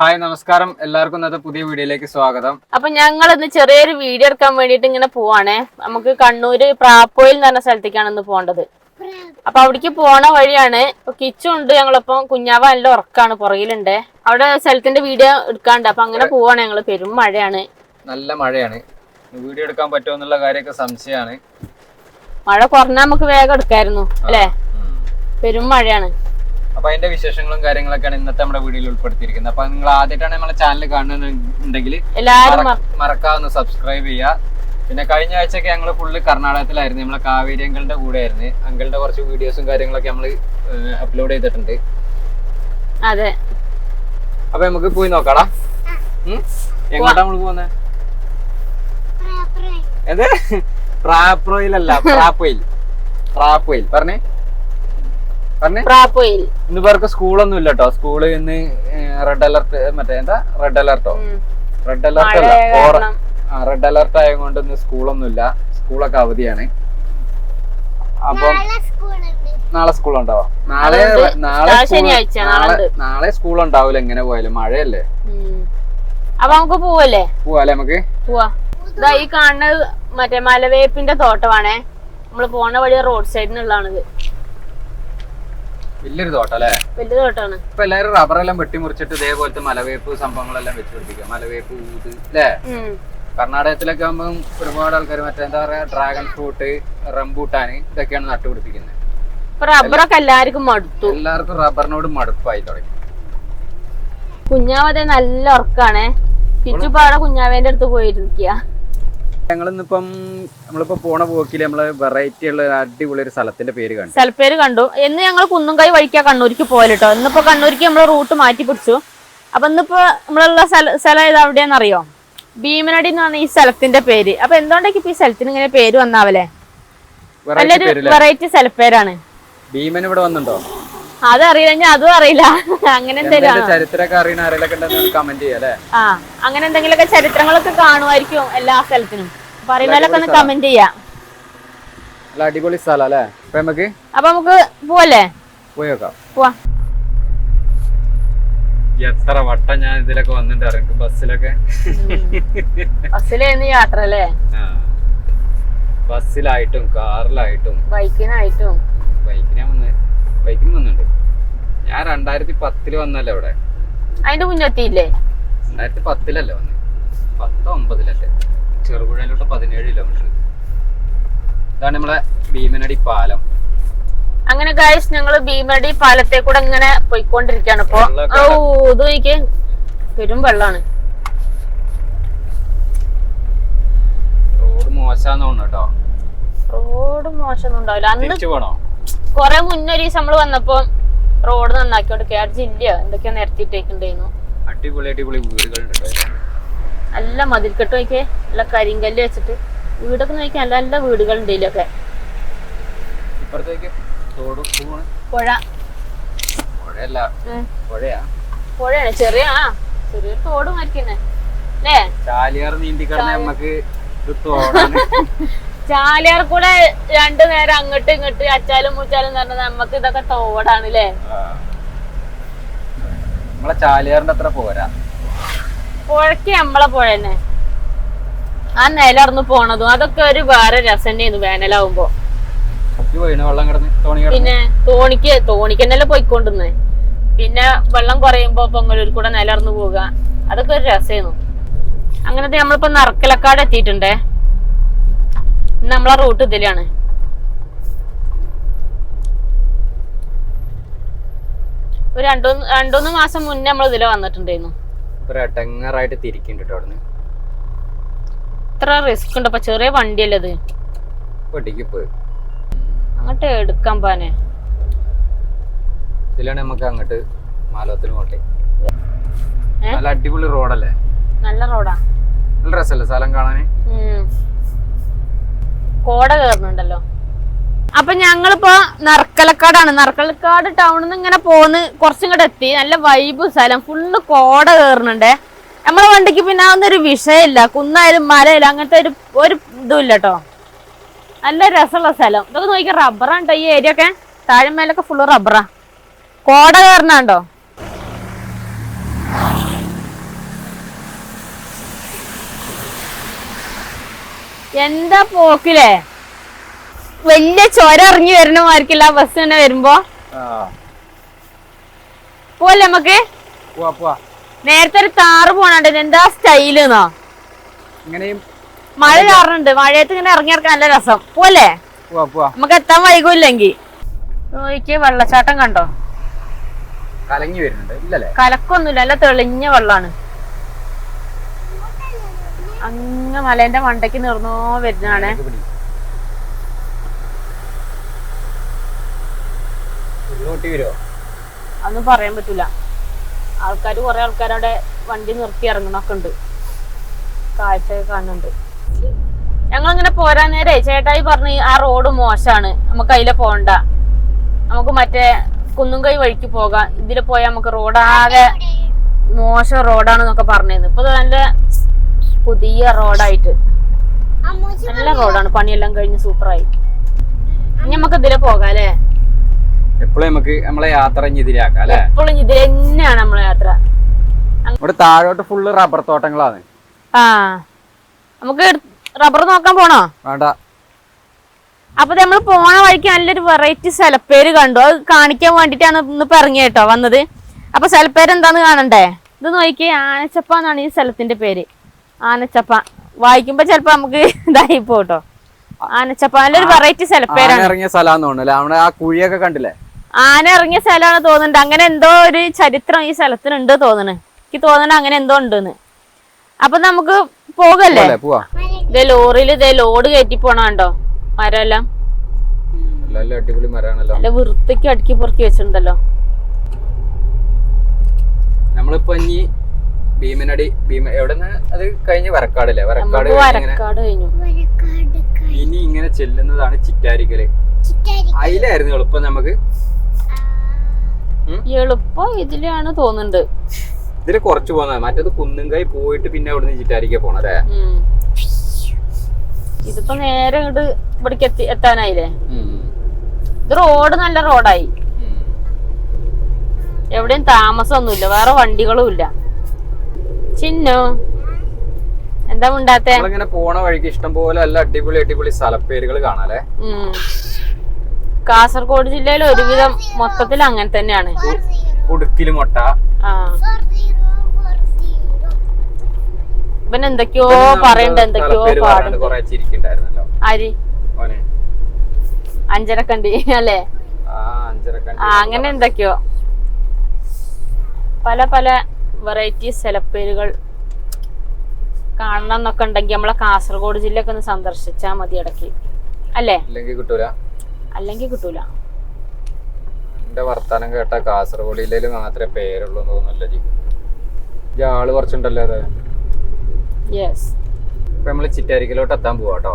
Hi നമസ്കാരം. എല്ലാവർക്കും ഇന്നത്തെ പുതിയ വീഡിയോയിലേക്ക് സ്വാഗതം. അപ്പൊ ഞങ്ങൾ ഇന്ന് ചെറിയൊരു വീഡിയോ എടുക്കാൻ വേണ്ടിട്ട് ഇങ്ങനെ പോവാണേ. നമുക്ക് കണ്ണൂര് പ്രാപ്പോയിൽ എന്ന് പറഞ്ഞ സ്ഥലത്തേക്കാണ് ഇന്ന് പോകേണ്ടത്. അപ്പൊ അവിടേക്ക് പോണ വഴിയാണ്. ഇപ്പൊ കിച്ചു ഉണ്ട് ഞങ്ങളിപ്പം. കുഞ്ഞാവ നല്ല ഉറക്കാണ് പുറകിലുണ്ട്. അവിടെ സ്ഥലത്തിന്റെ വീഡിയോ എടുക്കാണ്ട്. അപ്പൊ അങ്ങനെ പോവാണ് ഞങ്ങൾ. പെരും മഴയാണ്. നല്ല മഴയാണ്. വീഡിയോ എടുക്കാൻ പറ്റുമോ എന്നുള്ള കാര്യമൊക്കെ സംശയമാണ്. മഴ കുറഞ്ഞാൽ നമുക്ക് വേഗം എടുക്കായിരുന്നു അല്ലേ? പെരും മഴയാണ്. അപ്പൊ അതിന്റെ വിശേഷങ്ങളും കാര്യങ്ങളൊക്കെയാണ് ഇന്നത്തെ നമ്മുടെ വീഡിയോയിൽ ഉൾപ്പെടുത്തിയിരിക്കുന്നത്. അപ്പൊ നിങ്ങൾ ആദ്യമായിട്ടാണ് നമ്മളെ ചാനൽ കാണുന്നുണ്ടെങ്കിൽ മറക്കാവുന്ന മറക്കാതെ സബ്സ്ക്രൈബ് ചെയ്യുക. പിന്നെ കഴിഞ്ഞ ആഴ്ചയൊക്കെ ഞങ്ങൾ ഫുള്ള് കർണാടകത്തിലായിരുന്നു. നമ്മളെ കാവേരി അങ്കിളുടെ കൂടെ ആയിരുന്നു അങ്കിളുടെ കുറച്ച് വീഡിയോസും കാര്യങ്ങളൊക്കെ നമ്മൾ അപ്ലോഡ് ചെയ്തിട്ടുണ്ട്. അതെ. അപ്പൊ നമുക്ക് പോയി നോക്കാടാ? എങ്ങോട്ടാ നമ്മൾ പോന്നെ അതെ പ്രാപ്രോയിലല്ല പ്രാപ്പോയിൽ പ്രാപ്പോയിൽ പറഞ്ഞേ. പ്രാപ്പോയിൽ. ഇന്ന് പേർക്ക് സ്കൂളൊന്നും ഇല്ല കേട്ടോ സ്കൂളിൽ ഇന്ന് റെഡ് അലർട്ട് മറ്റേ എന്താ? റെഡ് അലർട്ടോ. റെഡ് അലർട്ട് അല്ല റെഡ് അലർട്ട് ആയതുകൊണ്ട് ഇന്ന് സ്കൂളൊന്നും ഇല്ല സ്കൂളൊക്കെ അവധിയാണ്. അപ്പം നാളെ സ്കൂൾ ഉണ്ടാവാം നാളെ നാളെ നാളെ സ്കൂൾ- ഉണ്ടാവില്ല എങ്ങനെ പോയാലും. മഴയല്ലേ. അപ്പൊ നമുക്ക് പോവല്ലേ? പോവാല്ലേ നമുക്ക്? പോവാ. ഇതാ ഈ കാണുന്നത് മറ്റേ മലവേപ്പിന്റെ തോട്ടമാണേ. നമ്മൾ പോണ വഴി റോഡ് സൈഡിനുള്ളതാണിത് വലിയൊരു തോട്ടം അല്ലേ? വലിയ തോട്ടാണ്. ഇപ്പൊ എല്ലാരും റബ്ബറെല്ലാം വെട്ടിമുറിച്ചിട്ട് ഇതേപോലത്തെ മലവേപ്പ് സംഭവങ്ങളെല്ലാം വെച്ച് പിടിപ്പിക്കുക മലവേപ്പ് ഊത് അല്ലേ കർണാടകത്തിലൊക്കെ ആകുമ്പോൾ ഒരുപാട് ആൾക്കാർ മറ്റേ എന്താ പറയാ ഡ്രാഗൺ ഫ്രൂട്ട് റംബൂട്ടാൻ ഇതൊക്കെയാണ് നട്ടുപിടിപ്പിക്കുന്നത്. റബ്ബറൊക്കെ എല്ലാവർക്കും മടുത്തു. എല്ലാവർക്കും റബ്ബറിനോട് മടുപ്പായി തുടങ്ങി. കുഞ്ഞാവതെ നല്ല ഉറക്കാണേ. ചുറ്റുപാടെ കുഞ്ഞാവേന്റെ അടുത്ത് പോയിരിക്കുക ഞങ്ങൾ ഇന്നിപ്പം നമ്മളിപ്പോ പോണ പോക്കിൽ നമ്മൾ വെറൈറ്റി ഉള്ള അടിപൊളി ഒരു സ്ഥലത്തിന്റെ പേര് കണ്ടു. സ്ഥലപ്പേര് കണ്ടു. എന്ന് ഞങ്ങൾ കുന്നുംകൈ വഴിക്കാ കണ്ണൂർക്ക് പോയല്ലോ ഇന്നിപ്പോ കണ്ണൂർക്ക് നമ്മൾ റൂട്ട് മാറ്റി പിടിച്ചു. അപ്പൊ ഇന്നിപ്പോ നമ്മളുള്ള സ്ഥല ഏതാ എവിടെയാണെന്നറിയോ ഭീമനടി എന്നാണ് ഈ സ്ഥലത്തിന്റെ പേര്. അപ്പൊ എന്തുകൊണ്ടൊക്കെ ഇപ്പൊ ഈ സ്ഥലത്തിന് ഇങ്ങനെ പേര് വന്നാവല്ലേ? നല്ലൊരു വെറൈറ്റി സ്ഥലപ്പേരാണ്. ഭീമൻ ഇവിടെ വന്നിട്ടുണ്ടോ അതറിയില്ല ഞാൻ അതും അറിയില്ല. അങ്ങനെ എന്തെങ്കിലും ചരിത്രമൊക്കെ അറിയുന്ന ആരെങ്കിലും കമന്റ് ആ അങ്ങനെ എന്തെങ്കിലുമൊക്കെ ചരിത്രങ്ങളൊക്കെ കാണുമായിരിക്കും എല്ലാ സ്ഥലത്തിനും. പറയുന്നതിലൊക്കെ ഒന്ന് കമന്റ് ചെയ്യാം. അടിപൊളി സ്ഥലം അല്ലേ? അപ്പൊ നമുക്ക് അപ്പൊ നമുക്ക് പോവല്ലേ? പോയി നോക്കാം. പോവാ. എത്ര വട്ടം ഞാൻ ഇതിലൊക്കെ വന്നിട്ടുണ്ട് ബസ്സിലൊക്കെ. ബസ്സിലായിരുന്നു യാത്ര അല്ലേ? ബസ്സിലായിട്ടും കാറിലായിട്ടും. ബൈക്കിനായിട്ടും. ബൈക്കിനാ വന്ന്. ബൈക്കിന് ഞാൻ രണ്ടായിരത്തി പത്തിൽ വന്നല്ലേ ഇവിടെ അതിന്റെ മുന്നെത്തിയില്ലേ? രണ്ടായിരത്തി പത്തിലല്ലേ വന്നത് പത്ത് ഒമ്പതിലല്ലേ ചെറുപുഴയിലോട്ട് പതിനേഴ് കിലോമീറ്റർ ഇതാണ് നമ്മളെ ഭീമനടി പാലം. അങ്ങനെ ഗായ്സ് ഞങ്ങൾ ഭീമടി പാലത്തെ കൂടെ ഇങ്ങനെ പോയിക്കൊണ്ടിരിക്കാണ് ഇപ്പൊ ഓ ഇത് എനിക്ക് പെരും വെള്ളാണ്. റോഡ് മോശാന്ന് തോന്നുന്നു കേട്ടോ. റോഡ് മോശമൊന്നും ഉണ്ടാവില്ല. അന്ന് കൊറേ മുന്നേ ഒരു ദിവസം നമ്മൾ വന്നപ്പോ റോഡ് നന്നാക്കി കൊടുക്കുക ആ ജില്ല എന്തൊക്കെയോ നിരത്തിയിട്ടേക്കുണ്ടായിരുന്നു അടിപൊളി അടിപൊളി വീടുകളുണ്ട്. നല്ല മതിൽക്കെട്ട് നോക്കിയേ. നല്ല കരിങ്കല്ല് വെച്ചിട്ട്. വീടൊക്കെ നോക്കിയാൽ നല്ല നല്ല വീടുകളുണ്ട് ഇതിലൊക്കെ പുഴ. പുഴയാണ്. ചെറിയ ആ ചെറിയൊരു തോട് മരിക്കുന്നേ അല്ലേ? ചാലിയാർ നീന്തി നമുക്ക് ചാലിയാർ കൂടെ രണ്ടു നേരം അങ്ങോട്ട് ഇങ്ങോട്ട് അച്ചാലും മൂച്ചാലും പറഞ്ഞത് നമ്മക്ക് നമുക്ക് ഇതൊക്കെ തോടാണ് അല്ലേ നമ്മളെ ചാലിയാറിന്റെ അത്ര പോരാ. പുഴയ്ക്ക് നമ്മളെ പുഴ തന്നെ. ആ നിലർന്ന് പോണതും അതൊക്കെ ഒരു വേറെ രസം തന്നെയായിരുന്നു വേനലാവുമ്പോ. പിന്നെ തോണിക്ക് തോണിക്ക് തന്നെ പോയിക്കൊണ്ടിരുന്നേ. പിന്നെ വെള്ളം കുറയുമ്പോ പൊങ്ങലൂർ കൂടെ നിലർന്നു പോവുക. അതൊക്കെ ഒരു രസമായിരുന്നു അങ്ങനത്തെ നമ്മളിപ്പോ നറക്കലക്കാട് എത്തിയിട്ടുണ്ടേ? നമ്മളെ റൂട്ട് ഇതിലാണ്. ഒരു രണ്ടോ രണ്ടൂന്ന് മാസം മുന്നേ നമ്മൾ ഇതിലെ വന്നിട്ടുണ്ടായിരുന്നു. ഒരു എട്ടങ്ങറായിട്ട് തിരിക്കുന്നുണ്ട് അവിടുന്ന്. ഇത്ര റിസ്ക് ഉണ്ട്. ചെറിയ വണ്ടിയല്ലേ ഇത്. അങ്ങോട്ട് എടുക്കാൻ പോനെ ഇതിലാണ് നമുക്ക് അങ്ങോട്ട് മാലോത്തിന് പോട്ടെ നല്ല അടിപൊളി റോഡല്ലേ നല്ല റോഡാ നല്ല രസല്ലേ സ്ഥലം കാണാന്. കോട കയറുന്നുണ്ടല്ലോ. അപ്പൊ ഞങ്ങളിപ്പോ നറക്കലക്കാടാണ് നർക്കലക്കാട് ടൗണിൽ നിന്ന് ഇങ്ങനെ പോന്ന് കുറച്ചും കൂടെ എത്തി. നല്ല വൈബ് സ്ഥലം. ഫുള്ള് കോട കയറുന്നുണ്ടേ. നമ്മളെ വണ്ടിക്ക് പിന്നെ അതൊന്നും ഒരു വിഷയമില്ല. കുന്നായാലും മലയില്ല അങ്ങനത്തെ ഒരു ഒരു ഇതുമില്ല കേട്ടോ നല്ല രസമുള്ള സ്ഥലം. ഇതൊക്കെ നോക്കിയാൽ റബ്ബറാണ് കേട്ടോ ഈ ഏരിയ ഒക്കെ. താഴെ മേലൊക്കെ ഫുള്ള് റബ്ബറാ കോട കയറണുണ്ടോ എന്താ പോക്കിലേ? വലിയ ചോര ഇറങ്ങി വരണ മാർക്കില്ല ബസ് തന്നെ വരുമ്പോ? പോവല്ലേ പോലെ നമുക്ക് നേരത്തെ ഒരു താറ് പോണണ്ട്. എന്താ സ്റ്റൈൽ മഴ കാരണുണ്ട് മഴയത്ത് ഇങ്ങനെ ഇറങ്ങി ഇറക്കാൻ നല്ല രസം. പോലെ നമുക്ക് എത്താൻ വൈകൂല്ലെങ്കിൽ നോക്കിയ വെള്ളച്ചാട്ടം കണ്ടോ? കലങ്ങി വരുന്നുണ്ട്. കലക്കൊന്നുമില്ല. നല്ല തെളിഞ്ഞ വെള്ളാണ്. അങ്ങ് മലേന്റെ മണ്ടയ്ക്ക് നിർന്നോ വരുന്നതാണ്. അതൊന്നും പറയാൻ പറ്റൂല. ആൾക്കാർ കുറെ ആൾക്കാരവിടെ വണ്ടി നിർത്തി ഇറങ്ങണൊക്കെ ഉണ്ട്. കാഴ്ചയൊക്കെ കാണുന്നുണ്ട്. ഞങ്ങളിങ്ങനെ പോരാൻ നേരെ ചേട്ടായി പറഞ്ഞു ആ റോഡ് മോശാണ്. നമുക്ക് അതിലെ പോണ്ട. നമുക്ക് മറ്റേ കുന്നുംകൈ വഴിക്ക് പോകാം. ഇതിൽ പോയാൽ നമുക്ക് റോഡാകെ മോശം റോഡാണെന്നൊക്കെ പറഞ്ഞിരുന്നു. ഇപ്പൊ നല്ല പുതിയ റോഡായിട്ട്. നല്ല റോഡാണ്. പണിയെല്ലാം കഴിഞ്ഞ് സൂപ്പറായി. ഇനി നമുക്ക് ഇതിലെ പോകാം അല്ലേ എപ്പോഴും നമുക്ക് നമ്മളെ യാത്ര ഇതിലാക്കാം അല്ലെ? എപ്പോഴും ഇതിൽ തന്നെയാണ് നമ്മളെ യാത്ര. ഇവിടെ താഴോട്ട് ഫുള്ള് റബ്ബർ തോട്ടങ്ങളാണ്. ആ. നമുക്ക് റബ്ബർ നോക്കാൻ പോണോ? വേണ്ട. അപ്പൊ നമ്മൾ പോണ വഴിക്ക് നല്ലൊരു വെറൈറ്റി സ്ഥലപ്പേര് കണ്ടു. അത് കാണിക്കാൻ വേണ്ടിട്ടാണ് ഇന്നിപ്പോ ഇറങ്ങി കേട്ടോ വന്നത്. അപ്പൊ സ്ഥലപ്പേര് എന്താന്ന് കാണണ്ടേ? ഇത് നോക്കി ആനച്ചപ്പ എന്നാണ് ഈ സ്ഥലത്തിന്റെ പേര്. ആനച്ചപ്പ. വായിക്കുമ്പോ ചെലപ്പോ നമുക്ക് ഇതായി പോട്ടോ. ആനച്ചപ്പാന്റെ ഒരു വെറൈറ്റി സ്ഥലപ്പേരാണ് ഇറങ്ങിയ അവിടെ ആ കുഴിയൊക്കെ കണ്ടില്ലേ? ആന ഇറങ്ങിയ സ്ഥലമാണ് തോന്നുന്നുണ്ട്. അങ്ങനെ എന്തോ ഒരു ചരിത്രം ഈ സ്ഥലത്തിനുണ്ട് തോന്നുന്നു. എനിക്ക് തോന്നുന്നു അങ്ങനെ എന്തോ ഉണ്ടെന്ന്. അപ്പൊ നമുക്ക് പോകല്ലേ? ഇതേ ലോറിയിൽ ഇതേ ലോഡ് കയറ്റി പോണോ മരമെല്ലാം? നല്ല വൃത്തിക്ക് അടുക്കി പൊറുക്കി വെച്ചിട്ടുണ്ടല്ലോ. നമ്മളിപ്പോ ഇനി ഭീമനടി ഭീമ എവിടെന്ന് അത് കഴിഞ്ഞ് വരക്കാടല്ലേ? വരക്കാട് കഴിഞ്ഞ് ഇങ്ങനെ വരക്കാട് കഴിഞ്ഞു. ഇനി ഇങ്ങനെ ചെല്ലുന്നതാണ് ചിറ്റാരിക്കൽ. അതിലായിരുന്നു എളുപ്പം നമുക്ക്. എളുപ്പം ഇതിലാണ് തോന്നുന്നുണ്ട്. ഇതിൽ കുറച്ച് മറ്റത് മറ്റേത് കുന്നുംകായി പോയിട്ട് പിന്നെ അവിടുന്ന് ചിറ്റാരിക്ക പോണല്ലേ. ഇതിപ്പോ നേരെ ഇങ്ങോട്ട് ഇവിടേക്ക് എത്തി എത്താനായില്ലേ? ഇത് റോഡ് നല്ല റോഡായി. എവിടെയും താമസമൊന്നുമില്ല. വേറെ വണ്ടികളും ഇല്ല ചിന്നു? എന്താ മുണ്ടാത്തെ? നമ്മളിങ്ങനെ പോണ വഴിക്ക് ഇഷ്ടം പോലെ നല്ല അടിപൊളി അടിപൊളി സ്ഥലപ്പേരുകൾ കാണാല്ലേ കാസർഗോഡ് ജില്ലയിൽ ഒരുവിധം മൊത്തത്തിൽ അങ്ങനെ തന്നെയാണ്. ഉടുക്കിൽ മുട്ട. ഇവൻ എന്തൊക്കെയോ പറയണ്ട എന്തൊക്കെയോ ചിരിക്കണ്ടായിരുന്നല്ലോ ആര്? അഞ്ചരക്കണ്ടി അല്ലേ? അങ്ങനെ എന്തൊക്കെയോ. പല പല വെറൈറ്റി സ്ഥലപ്പേരുകൾ കാണണം എന്നൊക്കെ ഉണ്ടെങ്കിൽ നമ്മളെ കാസർഗോഡ് ജില്ലയൊക്കെ ഒന്ന് സന്ദർശിച്ചാൽ മതി ഇടയ്ക്ക്. അല്ലേ? അല്ലെങ്കിൽ കിട്ടൂല. അല്ലെങ്കിൽ കിട്ടൂല. എന്റെ വർത്താനം കേട്ട കാസർഗോഡ് ജില്ലയിൽ മാത്രമേ പേരുള്ളൂ എന്ന് തോന്നുന്നില്ല ആൾ കുറച്ചുണ്ടല്ലോ അതെ. യെസ് ഇപ്പൊ നമ്മൾ ചിറ്റാരിക്കലോട്ട് എത്താൻ പോവാട്ടോ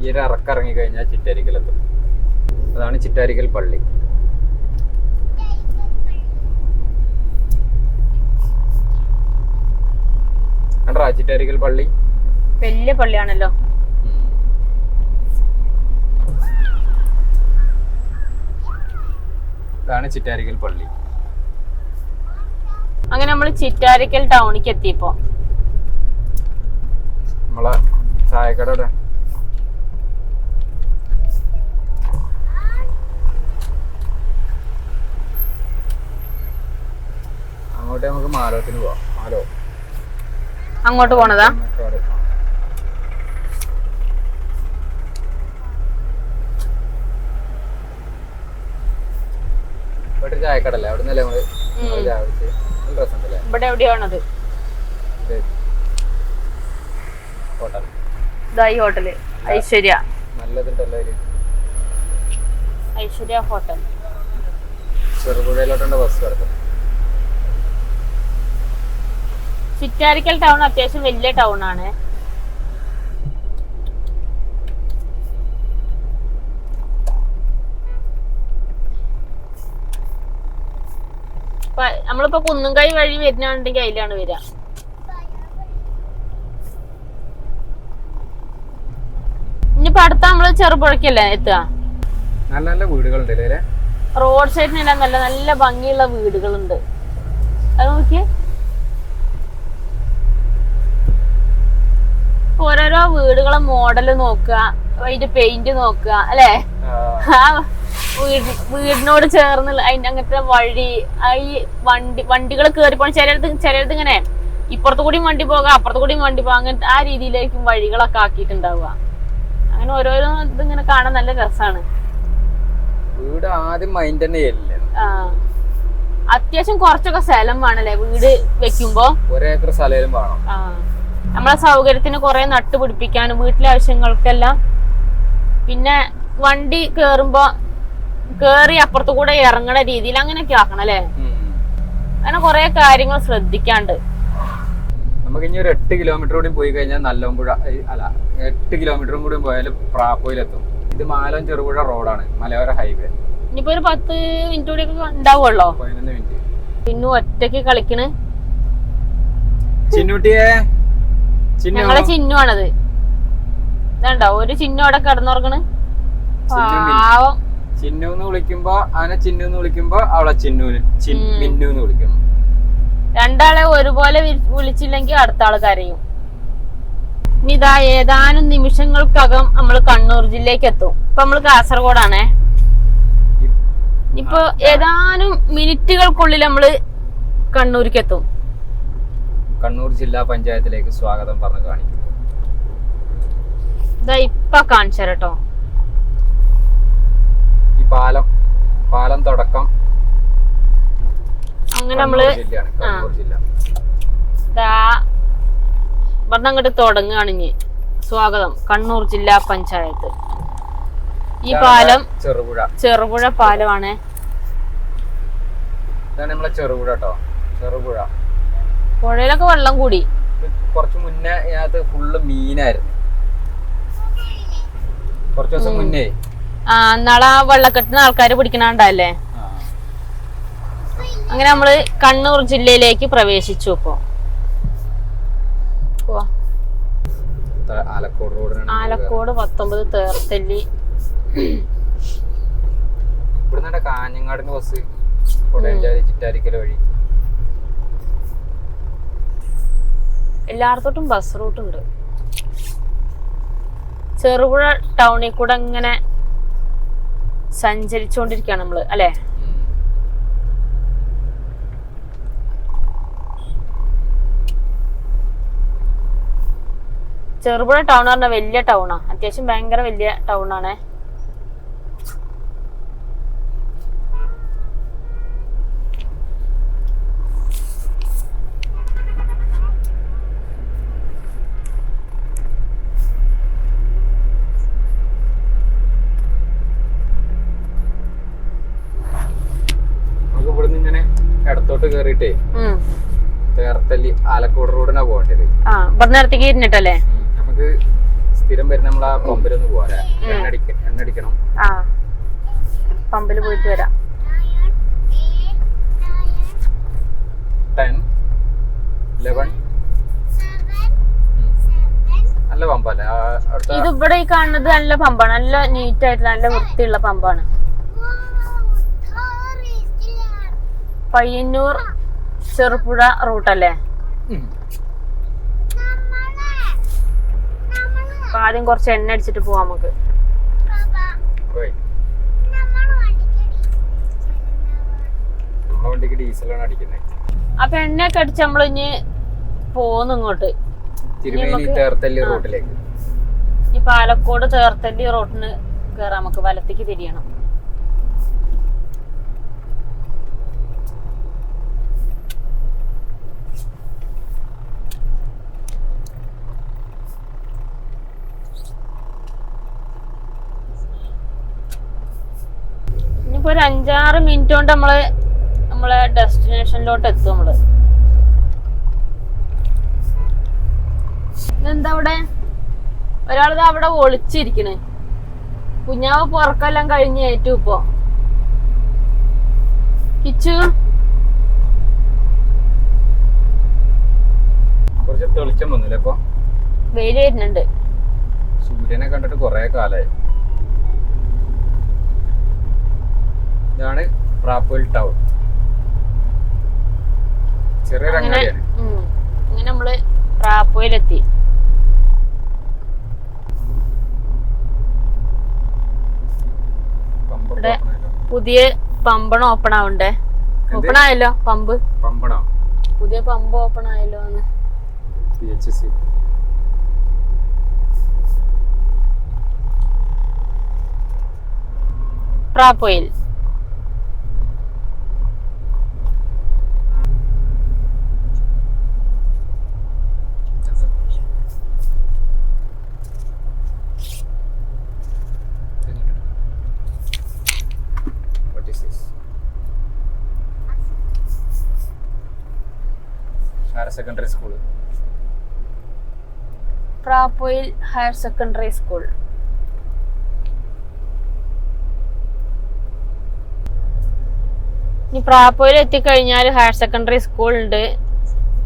ഈ ഒരു ഇറക്കിറങ്ങി കഴിഞ്ഞാൽ ചിറ്റാരിക്കലെത്തും. അതാണ് ചിറ്റാരിക്കൽ പള്ളി. ചിറ്റാരിക്കൽ പള്ളി? വലിയ പള്ളിയാണല്ലോ. ഇതാണ് ചിറ്റാരിക്കൽ പള്ളി. അങ്ങനെ നമ്മൾ ചിറ്റാരിക്കൽ ടൗണിക്ക് എത്തിയപ്പോ. നമ്മളെ ചായക്കടയുടെ അങ്ങോട്ട് നമുക്ക് മാലോത്തിന് പോവാം. മാലോ. അങ്ങോട്ട് പോണതാ? ചായക്കടല്ലേ അവിടെ ഇവിടെ എവിടെയാണത്? ഇതായി ഹോട്ടൽ. ഐശ്വര്യ. നല്ലതുണ്ടല്ലോ ഐശ്വര്യ ഹോട്ടൽ. ചെറുപുഴയിലോട്ടുണ്ട് ബസ് കിടക്കുന്നത് ചിറ്റാരിക്കൽ ടൗൺ അത്യാവശ്യം വലിയ ടൗൺ ആണ്. നമ്മളിപ്പോ കുന്നുംകൈ വഴി വരുന്നുണ്ടെങ്കിൽ അതിലാണ് വരിക. ഇനിയിപ്പോ അടുത്ത നമ്മൾ ചെറുപുഴക്കല്ലേ എത്തുക? നല്ല നല്ല വീടുകളുണ്ട് റോഡ് സൈഡിനെല്ലാം നല്ല നല്ല ഭംഗിയുള്ള വീടുകളുണ്ട്. അത് നോക്കിയേ. ഓരോരോ വീടുകളെ മോഡൽ നോക്കുക അതിന്റെ പെയിന്റ് നോക്കുക അല്ലേ? ആ. വീട് വീടിനോട് ചേർന്നുള്ള അതിന്റെ അങ്ങനത്തെ വഴി ഈ വണ്ടി വണ്ടികൾ കയറി പോകണം ചിലടത്ത് ചിലടത്ത് ഇങ്ങനെ ഇപ്പുറത്തു കൂടിയും വണ്ടി പോകാം അപ്പുറത്തു കൂടിയും വണ്ടി പോകാം അങ്ങനത്തെ ആ രീതിയിലായിരിക്കും വഴികളൊക്കെ ആക്കിയിട്ടുണ്ടാവുക. അങ്ങനെ ഓരോരോ ഇതിങ്ങനെ കാണാൻ നല്ല രസമാണ് വീട് ആദ്യം മൈൻഡ് തന്നെ അത്യാവശ്യം കുറച്ചൊക്കെ സ്ഥലം വേണല്ലേ? വീട് വെക്കുമ്പോ? ഒരേക്കർ സ്ഥലം വേണം. ആ. നമ്മളെ സൗകര്യത്തിന് കുറെ നട്ട് പിടിപ്പിക്കാനും വീട്ടിലെ ആവശ്യങ്ങൾക്കെല്ലാം. പിന്നെ വണ്ടി കേറുമ്പോ കേറി അപ്പുറത്തു കൂടെ ഇറങ്ങണ രീതിയിൽ അങ്ങനെയൊക്കെ ആക്കണം അല്ലേ. അങ്ങനെ കുറെ കാര്യങ്ങൾ ശ്രദ്ധിക്കാണ്ട്. നമുക്ക് ഇനി ഒരു എട്ട് കിലോമീറ്റർ കൂടി പോയി കഴിഞ്ഞാൽ നല്ലമ്പുഴ അല്ല എട്ട് കിലോമീറ്ററും കൂടി പോയാൽ പ്രാപ്പോയിലെത്തും. ഇത് മാലം ചെറുപുഴ റോഡാണ് മലയോര ഹൈവേ. ഇനിയിപ്പോ ഒരു പത്ത് മിനിറ്റ് കൂടി ഒക്കെ ഉണ്ടാവുള്ളോ? പതിനൊന്ന് മിനിറ്റ് പിന്നെ ഒറ്റയ്ക്ക് കളിക്കണ്. ചിന്നൂട്ടിയെ. ചിന്നു ഞങ്ങളെ ചിഹ്നമാണത്. ഇതാണ്ടോ? ഒരു ചിഹ്നം അവിടെ കിടന്നുറങ്ങണ്. പാവം. ചിന്നു എന്ന് വിളിക്കുമ്പോ അവനെ ചിന്നു എന്ന് വിളിക്കുമ്പോ അവളെ ചിന്നു മിന്നു എന്ന് വിളിക്കണം രണ്ടാളെ ഒരുപോലെ വിളിച്ചില്ലെങ്കിൽ അടുത്ത ആൾ കരയും. ഇനി ഇതാ ഏതാനും നിമിഷങ്ങൾക്കകം നമ്മൾ കണ്ണൂർ ജില്ലയ്ക്ക് എത്തും. ഇപ്പൊ നമ്മൾ കാസർഗോഡാണേ. ഇപ്പൊ ഏതാനും മിനിറ്റുകൾക്കുള്ളിൽ നമ്മൾ കണ്ണൂർക്ക് എത്തും. കണ്ണൂർ ജില്ലാ പഞ്ചായത്തിലേക്ക് സ്വാഗതം പറഞ്ഞു കാണിക്കും ഇതാ ഇപ്പൊ കാണിച്ചു കേട്ടോ ഈ പാലം പാലം തുടക്കം അങ്ങനെ നമ്മൾ അങ്ങോട്ട് തുടങ്ങുകയാണ് ഇനി. സ്വാഗതം കണ്ണൂർ ജില്ലാ പഞ്ചായത്ത്. ഈ പാലം ചെറുപുഴ. ചെറുപുഴ പാലമാണ്. ഇതാണ് നമ്മളെ ചെറുപുഴ കേട്ടോ ചെറുപുഴ. പുഴയിലൊക്കെ വെള്ളം കൂടി. കുറച്ച് മുന്നേ ഇതിനകത്ത് ഫുള്ള് മീനായിരുന്നു. കുറച്ച് ദിവസം മുന്നേ. ആ എന്നാളെ ആ വെള്ളക്കെട്ടിന് ആൾക്കാർ പിടിക്കണണ്ടല്ലേ? അങ്ങനെ നമ്മൾ കണ്ണൂർ ജില്ലയിലേക്ക് പ്രവേശിച്ചു ഇപ്പോ. ആലക്കോട് ആലക്കോട് പത്തൊമ്പത് തേർത്തല്ലി. ഇവിടുന്ന് കാഞ്ഞങ്ങാടിന് ബസ് ചിറ്റാരിക്കൽ വഴി. എല്ലായിടത്തോട്ടും ബസ് റൂട്ട് ഉണ്ട്. ചെറുപുഴ ടൗണിൽ കൂടെ ഇങ്ങനെ സഞ്ചരിച്ചുകൊണ്ടിരിക്കുകയാണ് നമ്മൾ അല്ലേ? ചെറുപുഴ ടൗൺ പറഞ്ഞ വലിയ ടൗണാ അത്യാവശ്യം ഭയങ്കര വലിയ ടൗൺ ആണ് നമുക്ക് ഇവിടുന്ന് ഇങ്ങനെ ഇടത്തോട്ട് കേറിട്ടേ തേർത്തല്ലി ആലക്കോട് റോഡിനാ പോകേണ്ടത്. ആ ഇവിടെ ഇരുന്നിട്ടല്ലേ? നമുക്ക് സ്ഥിരം വരുന്ന നമ്മളാ പമ്പിലൊന്ന് പോരാ. എണ്ണടിക്ക എണ്ണടിക്കണം ആ പമ്പിൽ പോയിട്ട് വരാം. ടെൻ ലെവൻ നല്ല പമ്പല്ലേ? ഇത് ഇവിടെ ഈ കാണുന്നത് നല്ല പമ്പാണ്. നല്ല നീറ്റ് ആയിട്ടുള്ള നല്ല വൃത്തിയുള്ള പമ്പാണ്. പയ്യന്നൂർ ചെറുപുഴ റൂട്ടല്ലേ. അപ്പൊ ആദ്യം കുറച്ച് എണ്ണ അടിച്ചിട്ട് പോവാം നമുക്ക്. അപ്പൊ എണ്ണയൊക്കെ അടിച്ച് നമ്മൾ ഇനി പോന്നു ഇങ്ങോട്ട് തിരുമേനി നമുക്ക് തേർത്തല്ലി റൂട്ടിലേക്ക്. ഈ പാലക്കോട് തേർത്തല്ലി റോഡിന് കേറാം നമുക്ക് വലത്തേക്ക് തിരിയണം. ഇനിയിപ്പോ ഒരു അഞ്ചാറ് മിനിറ്റ് കൊണ്ട് നമ്മൾ നമ്മളെ ഡെസ്റ്റിനേഷനിലോട്ട് എത്തും നമ്മൾ. എന്താ അവിടെ? ഒരാളിത് അവിടെ ഒളിച്ചിരിക്കണ്. കുഞ്ഞാവ് പുറക്കെല്ലാം കഴിഞ്ഞ് ഏറ്റു ഇപ്പൊ. കിച്ചു? കുറച്ച് തെളിച്ചം വന്നില്ലേ ഇപ്പൊ? വെയിൽ വരുന്നുണ്ട്. സൂര്യനെ കണ്ടിട്ട് കൊറേ കാലായി. ഇതാണ് റാപ്പേൽ ടൗൺ. ചെറിയൊരു അങ്ങാടിയാണ്. അങ്ങനെ നമ്മൾ റാപ്പേലെത്തി ഇവിടെ പുതിയ പമ്പണം ഓപ്പൺ ആവണ്ടേ ഓപ്പൺ ആയല്ലോ പമ്പ്? പമ്പണോ? പുതിയ പമ്പ് ഓപ്പൺ ആയല്ലോ എന്ന് Prapoyil secondary school Prapoyil higher secondary school. ഇനി പ്രാപ്പോയിൽ എത്തിക്കഴിഞ്ഞാൽ ഹയർ സെക്കൻഡറി സ്കൂൾ ഉണ്ട്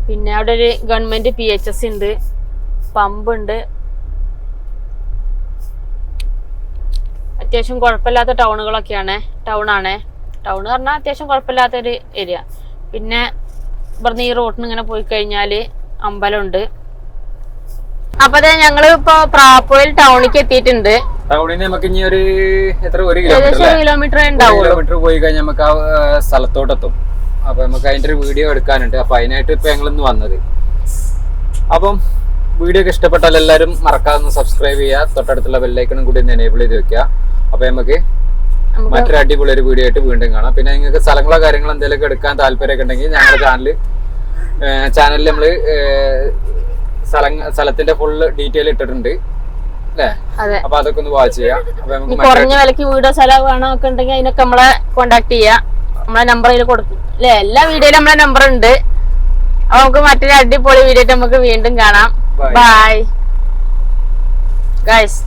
പിന്നെ അവിടെ ഒരു ഗവൺമെന്റ് പി എച്ച് എസ് ഉണ്ട്. പമ്പ് ഉണ്ട് അത്യാവശ്യം കുഴപ്പമില്ലാത്ത ടൗണുകളൊക്കെയാണ്. ടൗൺ ആണ് ടൗൺ പറഞ്ഞാൽ അത്യാവശ്യം കുഴപ്പമില്ലാത്തൊരു ഏരിയ. പിന്നെ ഇവിടുന്ന് ഈ റോട്ടിന് ഇങ്ങനെ പോയി കഴിഞ്ഞാൽ അമ്പലമുണ്ട്. അപ്പൊ അതെ ഞങ്ങൾ ഇപ്പൊ പ്രാപ്പോയിൽ ടൗണിലേക്ക് എത്തിയിട്ടുണ്ട്. ടൗണിന് നമുക്ക് ഇനി ഒരു എത്ര ഒരു കിലോമീറ്റർ കിലോമീറ്റർ പോയി കഴിഞ്ഞാൽ നമുക്ക് ആ സ്ഥലത്തോട്ടെത്തും. അപ്പൊ നമുക്ക് അതിന്റെ ഒരു വീഡിയോ എടുക്കാനുണ്ട്. അപ്പൊ അതിനായിട്ട് ഇപ്പൊ ഞങ്ങൾ ഇന്ന് വന്നത്. അപ്പം വീഡിയോ ഒക്കെ ഇഷ്ടപ്പെട്ടാൽ എല്ലാവരും മറക്കാതെ സബ്സ്ക്രൈബ് ചെയ്യുക. തൊട്ടടുത്തുള്ള ബെല്ലൈക്കണും കൂടി ഒന്ന് എനേബിൾ ചെയ്ത് വെക്കുക. അപ്പൊ നമുക്ക് മറ്റൊരു അടിപൊളി ഒരു വീഡിയോ ആയിട്ട് വീണ്ടും കാണാം. പിന്നെ നിങ്ങൾക്ക് സ്ഥലങ്ങളോ കാര്യങ്ങളോ എന്തെങ്കിലും എടുക്കാൻ താല്പര്യമൊക്കെ ഉണ്ടെങ്കിൽ ഞങ്ങളുടെ ചാനൽ ചാനലിൽ നമ്മൾ സ്ഥല സ്ഥലത്തിന്റെ ഫുള്ള് ഡീറ്റെയിൽ ഇട്ടിട്ടുണ്ട്. അല്ലേ? അതെ. അപ്പൊ അതൊക്കെ ഒന്ന് വാച്ച് ചെയ്യാം. കുറഞ്ഞ വിലക്ക് വീടോ സ്ഥലം ഒക്കെ ഉണ്ടെങ്കിൽ അതിനൊക്കെ നമ്മളെ കോണ്ടാക്ട് ചെയ്യാം. നമ്മളെ നമ്പർ അതിൽ കൊടുക്കും. അല്ലെ? എല്ലാ വീഡിയോയിലും നമ്മളെ നമ്പർ ഉണ്ട്. അപ്പൊ നമുക്ക് മറ്റൊരു അടിപൊളി വീഡിയോ നമുക്ക് വീണ്ടും കാണാം. Bye guys